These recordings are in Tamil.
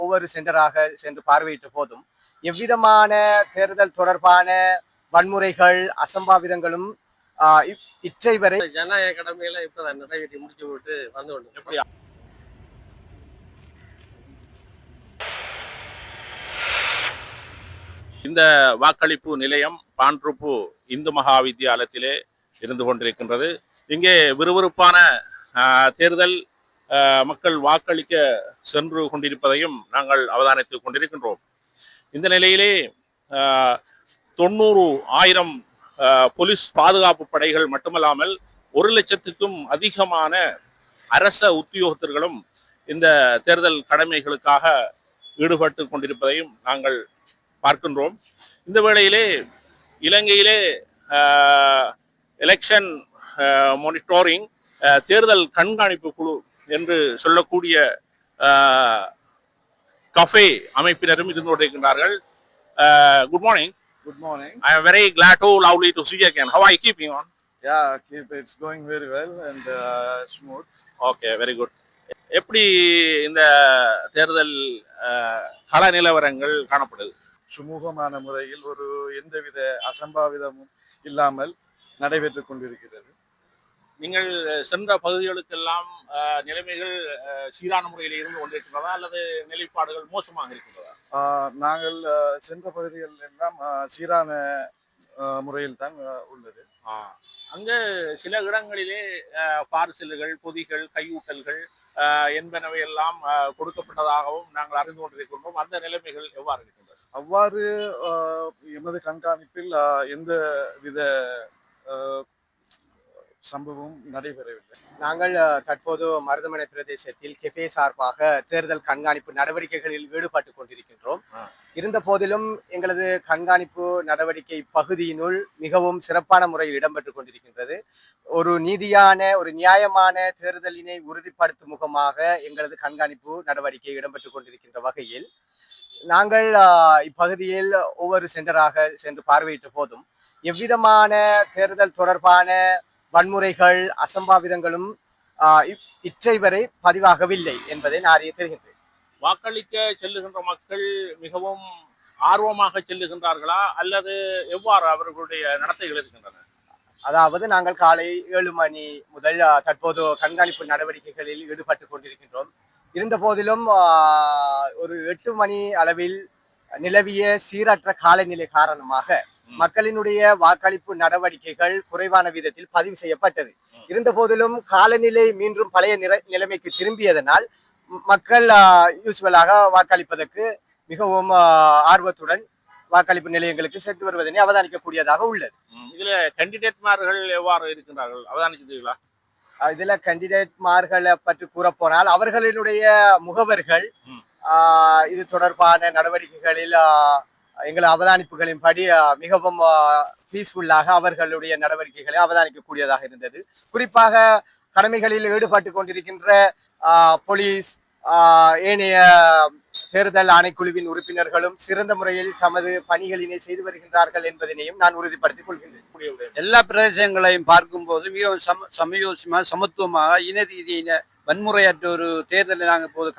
ஒவ்வொரு சென்டராக சென்று பார்வையிட்ட போதும் எவ்விதமான தேர்தல் தொடர்பான வன்முறைகள் அசம்பாவிதங்களும் இற்றை வரை ஜனநாயக கடமைகளை இப்பதான் நிறைவேற்றி முடிச்சு விட்டு வந்து கொண்டு இந்த வாக்களிப்பு நிலையம் பான்ட்ருப்பு இந்து மகா வித்தியாலயத்திலே இருந்து கொண்டிருக்கின்றது. இங்கே விறுவிறுப்பான ஆஹ், தேர்தல் மக்கள் வாக்களிக்க சென்று கொண்டிருப்பதையும் நாங்கள் அவதானித்துக் கொண்டிருக்கின்றோம். இந்த நிலையிலே தொண்ணூறு ஆயிரம் போலீஸ் பாதுகாப்பு படைகள் மட்டுமல்லாமல் ஒரு லட்சத்துக்கும் அதிகமான அரச உத்தியோகத்தர்களும் இந்த தேர்தல் கடமைகளுக்காக ஈடுபட்டு கொண்டிருப்பதையும் நாங்கள் பார்க்கின்றோம். இந்த வேளையிலே இலங்கையிலே எலெக்ஷன் மானிட்டோரிங் தேர்தல் கண்காணிப்பு குழு என்று சொல்லக்கூடிய கஃபே அமைப்பினரும் இருந்து கொண்டிருக்கின்றார்கள். Good morning Good morning. I glad to lovely to see you again. How are you keeping on? Yeah, keep it's going very well and uh, smooth. Okay very good எப்படி இந்த தேர்தல் கள நிலவரங்கள் காணப்படுது? சுமூகமான முறையில் ஒரு எந்தவித அசம்பாவிதமும் இல்லாமல் நடைபெற்றுக் கொண்டிருக்கிறது. நீங்கள் சென்ற பகுதிகளுக்கெல்லாம் நிலைமைகள் சீரான முறையில் இருந்து கொண்டிருக்கிறதா அல்லது நிலைப்பாடுகள் மோசமாக இருக்கின்றதா? நாங்கள் சென்ற பகுதிகள் எல்லாம் சீரான முறையில் தான் உள்ளது. அங்க சில இடங்களிலே பார்சல்கள் பொதிகள் கையூட்டல்கள் அஹ், என்பனவை எல்லாம் கொடுக்கப்பட்டதாகவும் நாங்கள் அறிந்து கொண்டிருக்கின்றோம். அந்த நிலைமைகள் எவ்வாறு இருக்கின்றது அவ்வாறு எமது கண்காணிப்பில் எந்த வித சம்பவமும் நடைபெறவில்லை. நாங்கள் தற்போது மருதமனை பிரதேசத்தில் கெஃபே சார்பாக தேர்தல் கண்காணிப்பு நடவடிக்கைகளில் ஈடுபட்டு கொண்டிருக்கின்றோம். இருந்த போதிலும் எங்களது கண்காணிப்பு நடவடிக்கை பகுதியினுள் மிகவும் சிறப்பான முறையில் இடம்பெற்றுக் கொண்டிருக்கின்றது. ஒரு நீதியான ஒரு நியாயமான தேர்தலினை உறுதிப்படுத்தும் முகமாக எங்களது கண்காணிப்பு நடவடிக்கை இடம்பெற்றுக் கொண்டிருக்கின்ற வகையில் நாங்கள் இப்பகுதியில் ஒவ்வொரு சென்டராக சென்று பார்வையிட்ட போதும் எவ்விதமான தேர்தல் தொடர்பான வன்முறைகள் அசம்பாவிதங்களும் இற்றை வரை பதிவாகவில்லை என்பதை நான் அறிய தெரிகின்றேன். வாக்களிக்க செல்லுகின்ற மக்கள் மிகவும் ஆர்வமாக செல்லுகின்றார்களா? அல்லது எவ்வாறு அவர்களுடைய நடத்தைகள் இருக்கின்றன? அதாவது நாங்கள் காலை ஏழு மணி முதல் தற்போது கண்காணிப்பு நடவடிக்கைகளில் ஈடுபட்டு கொண்டிருக்கின்றோம். இருந்த போதிலும் ஒரு எட்டு மணி அளவில் நிலவிய சீரற்ற காலநிலை காரணமாக. மக்களினுடைய வாக்களிப்பு நடவடிக்கைகள் குறைவான விதத்தில் பதிவு செய்யப்பட்டது. இருந்த போதிலும் காலநிலை மீண்டும் பழைய நிலைமைக்கு திரும்பியதனால் மக்கள் யூஸ்வலாக வாக்களிப்பதற்கு மிகவும் ஆர்வத்துடன் வாக்களிப்பு நிலையங்களுக்கு சென்று வருவதனை அவதானிக்கக்கூடியதாக உள்ளது. இதுல கேண்டிடேட்மார்கள் எவ்வாறு இருக்கின்றார்கள்? அவதானிச்சீர்களா அஹ் இதுல கண்டிடேட்மார்களை பற்றி கூறப்போனால் அவர்களினுடைய முகவர்கள் இது தொடர்பான நடவடிக்கைகளில் எங்கள் அவதானிப்புகளின் படி மிகவும் பீஸ்ஃபுல்லாக அவர்களுடைய நடவடிக்கைகளை அவதானிக்கக்கூடியதாக இருந்தது. குறிப்பாக கடமைகளில் ஈடுபட்டு கொண்டிருக்கின்ற போலீஸ் ஏனைய தேர்தல் ஆணைக்குழுவின் உறுப்பினர்களும் சிறந்த முறையில் தமது பணிகளினை செய்து வருகின்றார்கள் என்பதனையும் நான் உறுதிப்படுத்திக் கொள்கின்றேன். கூடிய எல்லா பிரதேசங்களையும் பார்க்கும்போது மிகவும் சம சமயோசியமாக சமத்துவமாக இன ரீதியின வன்முறையற்ற ஒரு தேர்தலை நாங்கள் இப்போது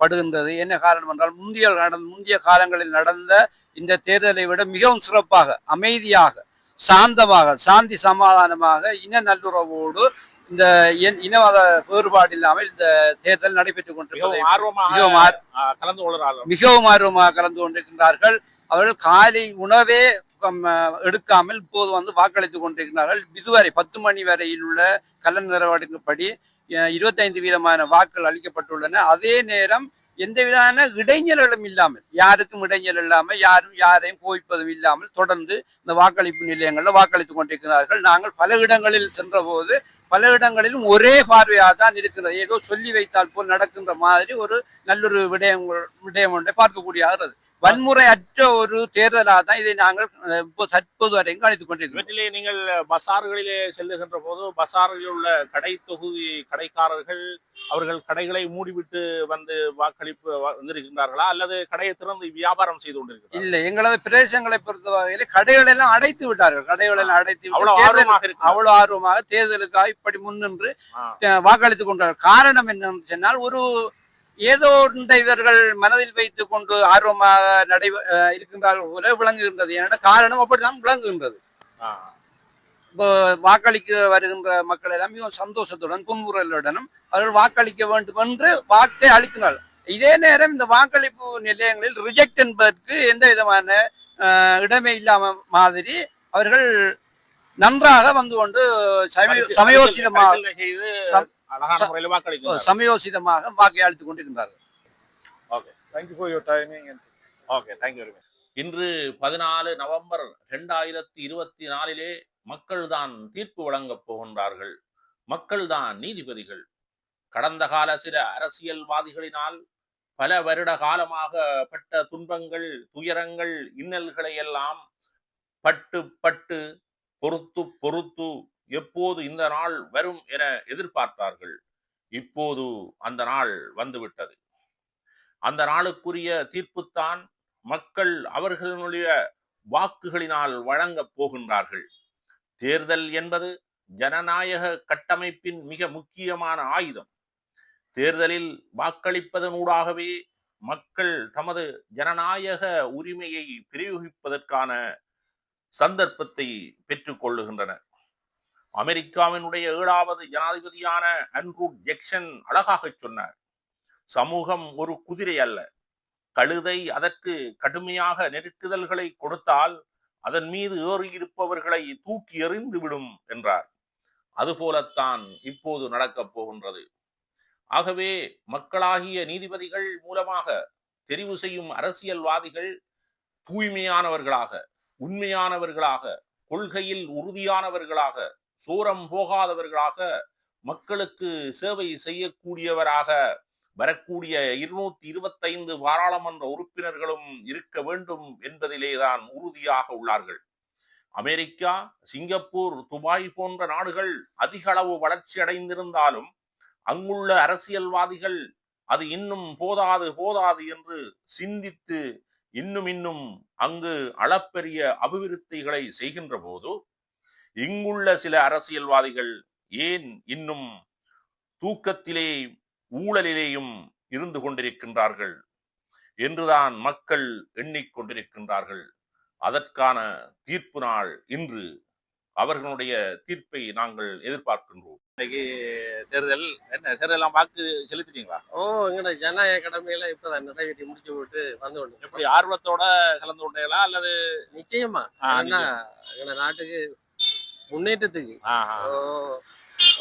கண்காணிக்கப்படுகின்றது என்ன காரணம் என்றால் முந்தைய முந்தைய காலங்களில் நடந்த இந்த தேர்தலை விட மிகவும் சிறப்பாக அமைதியாக சாந்தமாக சாந்தி சமாதானமாக இன நல்லுறவோடு இந்த இன- இனவாத வேறுபாடு இல்லாமல் இந்த தேர்தல் நடைபெற்றுக் கொண்டிருப்பதை மிகவும் ஆர்வமாக மிகவும் ஆர்வமாக கலந்து கொண்டிருக்கின்றார்கள். அவர்கள் காலை உணவே எடுக்காமல் இப்போது வந்து வாக்களித்துக் கொண்டிருக்கிறார்கள். இதுவரை பத்து மணி வரையில் உள்ள நிலவரப்படி இருபத்தைந்து வீதமான வாக்குகள் அளிக்கப்பட்டுள்ளன. அதே நேரம் எந்த விதமான இடைஞ்சல்களும் இல்லாமல் யாருக்கும் இடைஞ்சல் இல்லாமல் யாரும் யாரையும் கோவிப்பதும் இல்லாமல் தொடர்ந்து இந்த வாக்களிப்பு நிலையங்களில் வாக்களித்துக் கொண்டிருக்கிறார்கள். நாங்கள் பல இடங்களில் சென்றபோது பல இடங்களிலும் ஒரே பார்வையாக தான் இருக்கிறது. ஏதோ சொல்லி வைத்தால் போல் நடக்கின்ற மாதிரி ஒரு நல்லொரு விடயம் விடயம் ஒன்றை பார்க்கக்கூடியது வன்முறை அற்ற ஒரு தேர்தலாக தான் இதை நாங்கள் இப்போ தற்போது வரையும் கணித்துக் கொண்டிருக்கிறோம். நீங்கள் பசார்களிலே செல்லுகின்ற போது பசாரில் உள்ள கடை தொகுதி கடைக்காரர்கள் அவர்கள் கடைகளை மூடிவிட்டு வந்து வாக்களிப்பு வந்திருக்கின்றார்களா? அல்லது கடையை திறந்து வியாபாரம் செய்து கொண்டிருக்கிறார்கள்? இல்லை எங்களது பிரதேசங்களை பொறுத்த வகையில் கடைகள் எல்லாம் அடைத்து விட்டார்கள் கடைகள் எல்லாம் அடைத்து அவ்வளவு ஆர்வமாக தேர்தலுக்காக இப்படி முன்னின்று வாக்களித்துக் கொண்டார்கள். காரணம் என்னன்னு சொன்னால் ஒரு ஏதோ ஒன்றை இவர்கள் மனதில் வைத்துக் கொண்டு ஆர்வமாக நடை இருக்கின்றார்கள் போல விளங்குகின்றது. ஏன்னா காரணம் அப்படித்தான் விளங்குகின்றது. இப்போ வாக்களிக்க வருகின்ற மக்கள் எல்லாம் மிகவும் சந்தோஷத்துடன் புன்முறலுடனும் அவர்கள் வாக்களிக்க வேண்டும் என்று வாக்கை அளிக்கிறார்கள் இதே நேரம் இந்த வாக்களிப்பு நிலையங்களில் ரிஜெக்ட் என்பதற்கு எந்த விதமான இடமே இல்லாம மாதிரி அவர்கள் நன்றாக வந்து கொண்டு சமய- சமயோசிதமாக சமயோசிதமாக வாக்கை அளித்துக் கொண்டிருக்கின்றார்கள் thank you for your timing okay thank you very much இன்று பதினாலு நவம்பர் ரெண்டாயிரத்தி இருபத்தி நாலிலே மக்கள்தான் தீர்ப்பு வழங்கப் போகின்றார்கள். மக்கள்தான் நீதிபதிகள். கடந்த கால சில அரசியல்வாதிகளினால் பல வருட காலமாக பட்ட துன்பங்கள் துயரங்கள் இன்னல்களை எல்லாம் பட்டு பட்டு பொறுத்து பொறுத்து எப்போது இந்த நாள் வரும் என எதிர்பார்த்தார்கள். இப்போது அந்த நாள் வந்துவிட்டது. அந்த நாளுக்குரிய தீர்ப்புத்தான் மக்கள் அவர்களுடைய வாக்குகளினால் வழங்கப் போகின்றார்கள். தேர்தல் என்பது ஜனநாயக கட்டமைப்பின் மிக முக்கியமான ஆயுதம். தேர்தலில் வாக்களிப்பதனூடாகவே மக்கள் தமது ஜனநாயக உரிமையை பிரயோகிப்பதற்கான சந்தர்ப்பத்தை பெற்றுக் கொள்ளுகின்றனர் அமெரிக்காவினுடைய ஏழாவது ஜனாதிபதியான அன்ரூ ஜெக்சன் அழகாக சொன்னார் சமூகம் ஒரு குதிரை அல்ல. கழுதை அதற்கு கடுமையாக நெருக்குதல்களை கொடுத்தால் அதன் மீது ஏறியிருப்பவர்களை தூக்கி எறிந்து விடும் என்றார். அதுபோலத்தான் இப்போது நடக்கப் போகின்றது. ஆகவே மக்களாகிய நீதிபதிகள் மூலமாக தெரிவு செய்யும் அரசியல்வாதிகள் தூய்மையானவர்களாக உண்மையானவர்களாக கொள்கையில் உறுதியானவர்களாக சோரம் போகாதவர்களாக மக்களுக்கு சேவை செய்யக்கூடியவராக வரக்கூடிய இருநூத்தி இருபத்தைந்து பாராளுமன்ற உறுப்பினர்களும் இருக்க வேண்டும் என்பதிலேதான் உறுதியாக உள்ளார்கள். அமெரிக்கா சிங்கப்பூர் துபாய் போன்ற நாடுகள் அதிக அளவு வளர்ச்சி அடைந்திருந்தாலும் அங்குள்ள அரசியல்வாதிகள் அது இன்னும் போதாது போதாது என்று சிந்தித்து இன்னும் இன்னும் அங்கு அளப்பெரிய அபிவிருத்திகளை செய்கின்ற போது இங்குள்ள சில அரசியல்வாதிகள் ஏன் இன்னும் தூக்கத்திலே ஊழலிலேயும் இருந்து கொண்டிருக்கின்றார்கள் என்றுதான் மக்கள் எண்ணிக்கொண்டிருக்கின்றார்கள். அதற்கான தீர்ப்பு நாள் இன்று. அவர்களுடைய தீர்ப்பை நாங்கள் எதிர்பார்க்கின்றோம். இன்னைக்கு தேர்தல் என்ன தேர்தலாம் வாக்கு செலுத்திட்டீங்களா? ஓ எங்கட ஜனநாயக கடமையில இப்பதான் நிறைவேற்றி முடிச்சு விட்டு வந்து கொண்டு. எப்படி ஆர்வத்தோட கலந்து கொண்டீங்களா அல்லது? நிச்சயமா. எங்க நாட்டுக்கு முன்னேற்றத்துக்கு.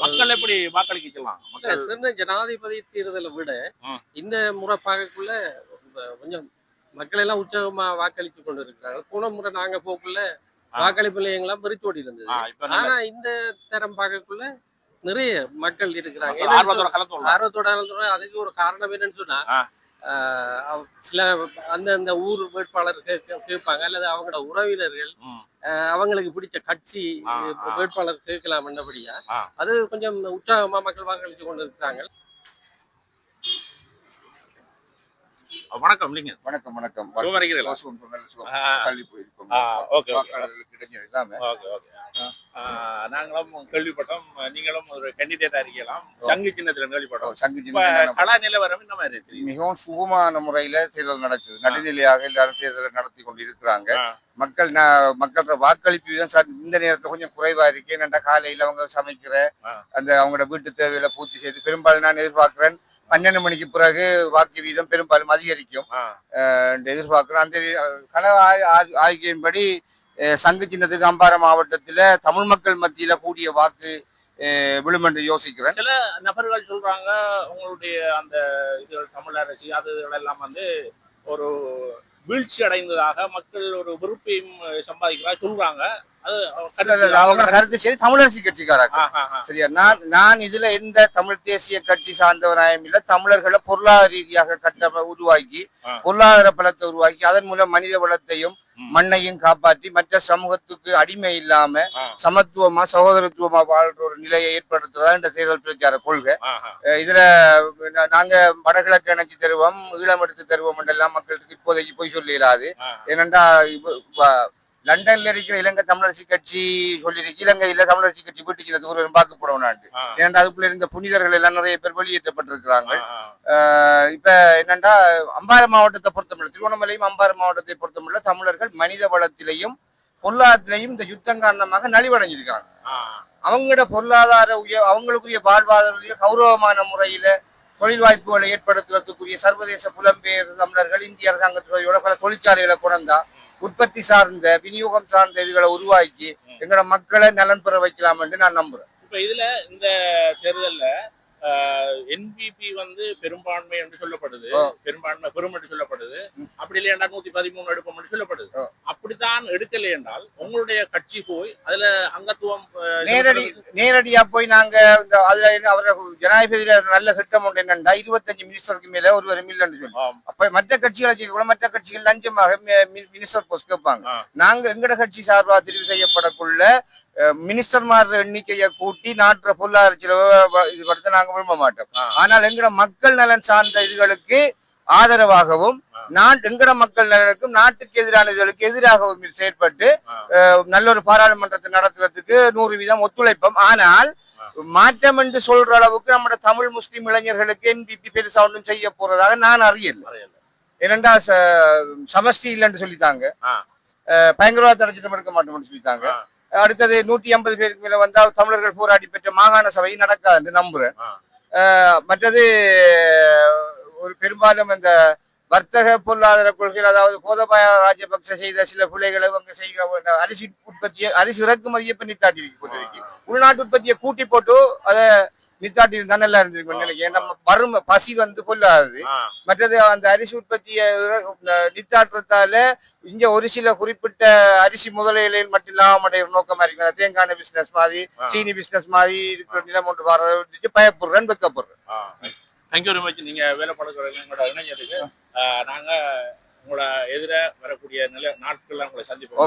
மக்கள் எப்படி வாக்களிக்கலாம்? மக்கள் சிறந்த ஜனாதிபதி தேர்தலை விட. இந்த முறை பார்க்கக்குள்ள கொஞ்சம் மக்கள் எல்லாம் உற்சாகமா வாக்களித்து கொண்டு இருக்கிறாங்க போன முறை நாங்க போக்குள்ள. வாக்களிப்பு நிலையங்கள்லாம் வெறிச்சோடி இருந்தது. ஆனா இந்த தரம் பார்க்கக்குள்ள நிறைய மக்கள் இருக்கிறாங்க. ஆர்வத்தோட அதுக்கு ஒரு காரணம் என்னன்னு சொன்னா சில அந்தந்த ஊர் வேட்பாளர் கேட்பாங்க. அல்லது அவங்களோட உறவினர்கள் அவங்களுக்கு பிடிச்ச கட்சி. வேட்பாளர் கேட்கலாம் என்னபடியா. அது கொஞ்சம் உற்சாகமா மக்கள் வாக்களிச்சு கொண்டு இருக்கிறாங்க வணக்கம். இல்லைங்க. வணக்கம் வணக்கம்? சுகம். ஆ, தள்ளி போயிருக்கோம். ஆ, ஓகே, ஓகே. வாக்காளர்களுக்கு இடைஞ்சல் இல்லாம. Okay okay. ஆ, நாங்களும் கேள்விப்பட்டோம் நீங்களும் ஒரு கேண்டிடேட்டா இருக்கலாம் சங்கு சின்னத்துல கேள்விப்பட்டோம் சங்கு சின்ன கள நிலவரம் இந்த மாதிரி தெரியும் மிகவும் சுகமான முறையில தேர்தல் நடக்குது நடுநிலையாக எல்லாரும் தேர்தலை நடத்தி கொண்டு இருக்கிறாங்க. மக்கள் மக்களோட வாக்களிப்பு விதம் சார் இந்த நேரத்துல கொஞ்சம் குறைவா இருக்கு என்னடா காலையில அவங்க சமைக்கிற. அந்த அவங்களோட வீட்டு தேவையில பூர்த்தி செய்து பெரும்பாலும் நான் எதிர்பார்க்கிறேன் பன்னெண்டு மணிக்கு பிறகு வாக்கு வீதம் பெரும்பாலும் அதிகரிக்கும் எதிர்பார்க்கிறோம் அந்த ஆய்- ஆய்வின்படி சங்கு சின்னத்துக்கு அம்பாறை மாவட்டத்தில் தமிழ் மக்கள் மத்தியில் கூடிய வாக்கு விழும் என்று யோசிக்கிறேன். சில நபர்கள் சொல்றாங்க உங்களுடைய அந்த இது தமிழ் அரசு அது இதெல்லாம் வந்து ஒரு வீழ்ச்சி அடைந்ததாக மக்கள் ஒரு விருப்பையும் சம்பாதிக்கிறா சொல்றாங்க. அவங்க கருத்து சரி தமிழரசு கட்சிக்காராங்க. சரியா நான் நான் இதுல எந்த தமிழ் தேசிய கட்சி சார்ந்தவனாயும் இல்ல தமிழர்களை பொருளாதார ரீதியாக கட்ட உருவாக்கி. பொருளாதார பலத்தை உருவாக்கி அதன் மூலம் மனித வளத்தையும். மண்ணையும் காப்பாற்றி மற்ற சமூகத்துக்கு அடிமை இல்லாம. சமத்துவமா சகோதரத்துவமா வாழ்ற ஒரு நிலையை ஏற்படுத்துறதா இந்த தேர்தல் பிரச்சார கொள்கை இதுல நாங்க வடகிழக்கு இணைச்சி தருவோம் ஈழம் எடுத்து தருவோம் என்றெல்லாம் மக்களுக்கு இப்போதைக்கு போய் சொல்லிடாது. ஏனென்றா லண்டன்ல இருக்கிற இலங்கை தமிழரசு கட்சி சொல்லியிருக்கு. இலங்கையில தமிழரசு கட்சி வீட்டுக்கு வாக்கு போடணும்னாண்டு ஆ, ஏன்னா அதுக்குள்ள இருந்த புனிதர்கள் எல்லாம் நிறைய பேர் வெளியேற்றப்பட்டிருக்கிறாங்க. இப்ப என்னன்னா அம்பாறை மாவட்டத்தை பொறுத்தமல்ல திருவண்ணாமலையும் அம்பாறை மாவட்டத்தை பொறுத்தமல்ல தமிழர்கள் மனித வளத்திலையும் பொருளாதாரத்திலையும் இந்த யுத்தம் காரணமாக நலிவடைஞ்சிருக்காங்க. அவங்களோட பொருளாதார உய அவங்களுக்குரிய வாழ்வாதார கௌரவமான முறையில தொழில் வாய்ப்புகளை ஏற்படுத்துவதற்குரிய சர்வதேச புலம்பெயர் தமிழர்கள் இந்திய அரசாங்கத்துறையோட பல தொழிற்சாலைகளை கொண்டா உற்பத்தி சார்ந்த விநியோகம் சார்ந்த இதுகளை உருவாக்கி எங்களோட மக்களை நலன் பெற வைக்கலாம் என்று நான் நம்புறேன். இப்ப இதுல இந்த தேர்தல்ல என்பிபி வந்து பெரும்பான்மை என்று சொல்லப்படுது. பெரும்பான்மை பெரும் என்று சொல்லப்படுது அப்படி இல்லையா நூத்தி பதிமூணு எடுப்போம் என்று சொல்லப்படுது. அப்படித்தான் எடுக்கலை என்றால் உங்களுடைய கட்சி போய் அதுல அங்கத்துவம் நேரடி நேரடியா போய் நாங்க இந்த அதுல அவர ஜனாதிபதியில நல்ல திட்டம் ஒன்று என்னன்னா இருபத்தஞ்சு மினிஸ்டருக்கு மேல ஒருவர் மில்லன்னு சொல்லி ஆம். அப்ப மற்ற கட்சிகளை செய்யக்கூட மற்ற கட்சிகள் லஞ்சமாக மினிஸ்டர் போஸ்ட் கேட்பாங்க. நாங்க எங்கட கட்சி சார்பா தெரிவு செய்யப்படக்குள்ள மினிஸ்டர்மார் எண்ணிக்கையை கூட்டி நாட்டுற பொருளாதார இது படுத்த நாங்க விரும்ப மாட்டோம். ஆனால் எங்கட மக்கள் நலன் சார்ந்த இதுகளுக்கு ஆதரவாகவும். நாட்டு எங்கட மக்கள் நலனுக்கும் நாட்டுக்கு எதிரான இதுகளுக்கு எதிராகவும் செயற்பட்டு நல்ல ஒரு பாராளுமன்றத்தை நடத்துறதுக்கு நூறு வீதம் ஒத்துழைப்போம் ஆனால் மாற்றம் என்று சொல்ற அளவுக்கு நம்ம தமிழ் முஸ்லிம் இளைஞர்களுக்கு என்பிபி பெருசா ஒன்றும் செய்ய போறதாக நான் அறியல ச- சமஷ்டி இல்லைன்னு சொல்லிட்டாங்க. அஹ், பயங்கரவாத தடைச்சிட்டம் எடுக்க மாட்டோம்னு சொல்லிட்டாங்க ஆ. அடுத்தது நூற்றி ஐம்பது பேருக்கு மேல வந்தா தமிழர்கள் போராடி பெற்ற மாகாண சபை நடக்காதுன்னு நம்புறேன். ஆ. அஹ், மற்றது ஒரு பெரும்பாலும் இந்த வர்த்தக பொருளாதார கொள்கைகள் அதாவது கோதபாய ராஜபக்ச செய்த சில பிள்ளைகளை அவங்க செய்கிற அரிசி உற்பத்தியை அரிசி இறக்குமதியை நித்தாட்டி இருக்கு போட்டிருக்கு உள்நாட்டு உற்பத்தியை கூட்டி போட்டு அதை நித்தாட்டி இருந்தா நல்லா இருந்திருக்கும் நினைக்கிறேன். நம்ம வறுமை பசி வந்து கொள்ளாது. மற்றது அந்த அரிசி உற்பத்தியை நித்தாட்டுறதால இங்க ஒரு சில குறிப்பிட்ட அரிசி முதலைகளில் மட்டும் அடைகிற நோக்கமா இருக்கு தேங்காய் பிசினஸ் மாதிரி. சீனி பிசினஸ் மாதிரி இருக்கிற நிலம் ஒன்று வர பயப்படுறேன் வெக்கப்படுறேன். தேங்க்யூ வெரி மச் நீங்க வேலைப்படுகிற எங்களோட இணைஞ்சதுக்கு நாங்க உங்களோட எதிர வரக்கூடிய நில நாட்கள்ல உங்களை சந்திப்போம்.